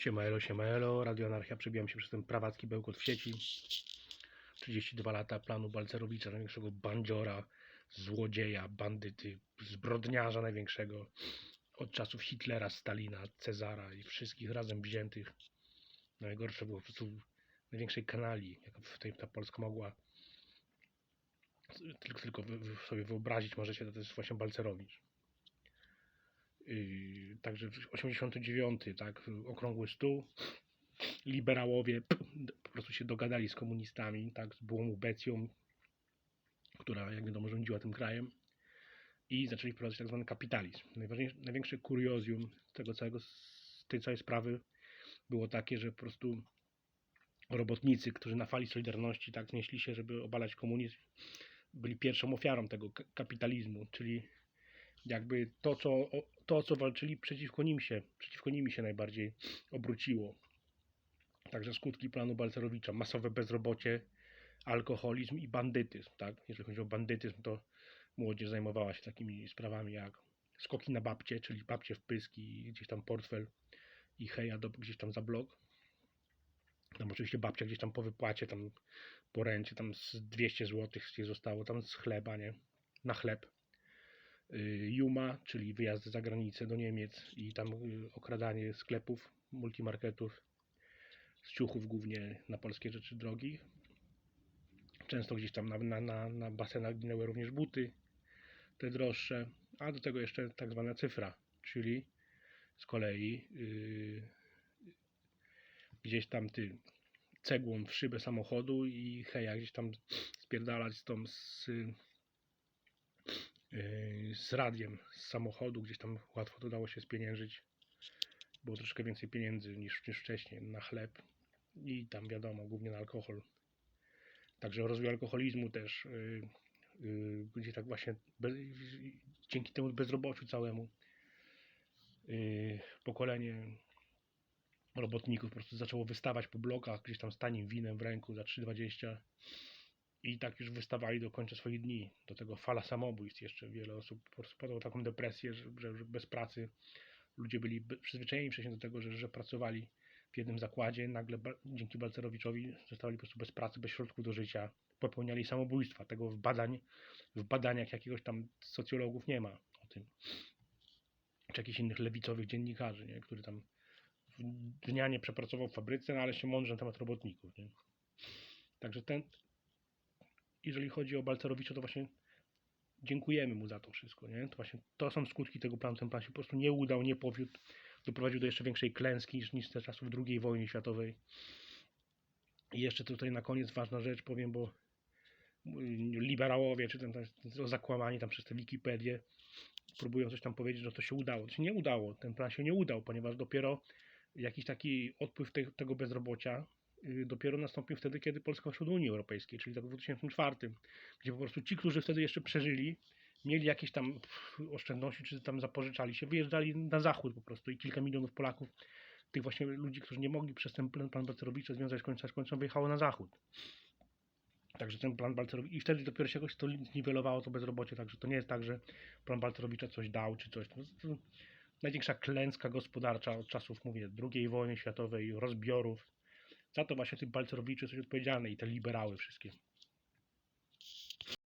Siemaelo, siemaelo, Radio Anarchia, przebijam się przez ten prawacki bełkot w sieci. 32 lata planu Balcerowicza, największego bandziora, złodzieja, bandyty, zbrodniarza największego od czasów Hitlera, Stalina, Cezara i wszystkich razem wziętych. Najgorsze było po prostu największej kanali, jaka w tej ta Polska mogła tylko, tylko sobie wyobrazić możecie, to jest właśnie Balcerowicz. Yy, także w 89, tak, okrągły stół. Liberałowie po prostu się dogadali z komunistami, tak, z byłą Ubecją, która, jak wiadomo, rządziła tym krajem i zaczęli wprowadzać tak zwany kapitalizm. Największe kuriozum tego całego, z tej całej sprawy było takie, że po prostu robotnicy, którzy na fali Solidarności tak znieśli się, żeby obalać komunizm, byli pierwszą ofiarą tego ka- kapitalizmu, czyli jakby to, co, to, co walczyli przeciwko nim się, przeciwko nimi się najbardziej obróciło. Także skutki planu Balcerowicza, masowe bezrobocie, alkoholizm i bandytyzm, tak? Jeżeli chodzi o bandytyzm, to młodzież zajmowała się takimi sprawami jak skoki na babcie, czyli babcie w pyski, gdzieś tam portfel i heja do, gdzieś tam za blok. Tam oczywiście babcia gdzieś tam po wypłacie, tam po rencie, tam z 200 zł zostało, tam z chleba, nie? Na chleb. Juma, czyli wyjazdy za granicę do Niemiec i tam y, okradanie sklepów, multimarketów, z ciuchów głównie na polskie rzeczy drogich. Często gdzieś tam na, na, na, na basenach ginęły również buty, te droższe, a do tego jeszcze tak zwana cyfra, czyli z kolei yy, gdzieś tam ty cegłą w szybę samochodu i heja gdzieś tam spierdalać z tą z, z radiem z samochodu, gdzieś tam łatwo to dało się spieniężyć. Było troszkę więcej pieniędzy niż, niż wcześniej na chleb i tam wiadomo, głównie na alkohol. Także rozwój alkoholizmu też, yy, yy, gdzie tak właśnie dzięki temu bezrobociu całemu yy, pokolenie robotników po prostu zaczęło wystawać po blokach gdzieś tam z tanim winem w ręku za 3,20 i tak już wystawali do końca swoich dni. Do tego fala samobójstw jeszcze wiele osób w taką depresję, że, że, bez pracy ludzie byli przyzwyczajeni wcześniej do tego, że, że pracowali w jednym zakładzie, nagle dzięki Balcerowiczowi zostali po prostu bez pracy, bez środków do życia, popełniali samobójstwa. Tego w, badań, w badaniach jakiegoś tam socjologów nie ma o tym. Czy jakichś innych lewicowych dziennikarzy, nie? który tam dnia nie przepracował w fabryce, no ale się mądrze na temat robotników. Nie? Także ten, jeżeli chodzi o Balcerowicza, to właśnie dziękujemy mu za to wszystko. Nie? To właśnie to są skutki tego planu. Ten plan się po prostu nie udał, nie powiódł. Doprowadził do jeszcze większej klęski niż, niż za czasów II wojny światowej. I jeszcze tutaj na koniec ważna rzecz powiem, bo liberałowie, czy tam, tam tam przez tę Wikipedię próbują coś tam powiedzieć, że to się udało. To się nie udało, ten plan się nie udał, ponieważ dopiero jakiś taki odpływ te, tego bezrobocia dopiero nastąpił wtedy, kiedy Polska weszła do Unii Europejskiej, czyli tak w 2004, gdzie po prostu ci, którzy wtedy jeszcze przeżyli, mieli jakieś tam oszczędności, czy tam zapożyczali się, wyjeżdżali na zachód po prostu i kilka milionów Polaków, tych właśnie ludzi, którzy nie mogli przez ten plan, plan Balcerowicza związać końca z końcem, wyjechało na zachód. Także ten plan Balcerowicza, i wtedy dopiero się jakoś to zniwelowało to bezrobocie, także to nie jest tak, że plan Balcerowicza coś dał, czy coś. To największa klęska gospodarcza od czasów, mówię, II wojny światowej, rozbiorów. Za to właśnie ten Balcerowicz jest odpowiedzialny i te liberały wszystkie.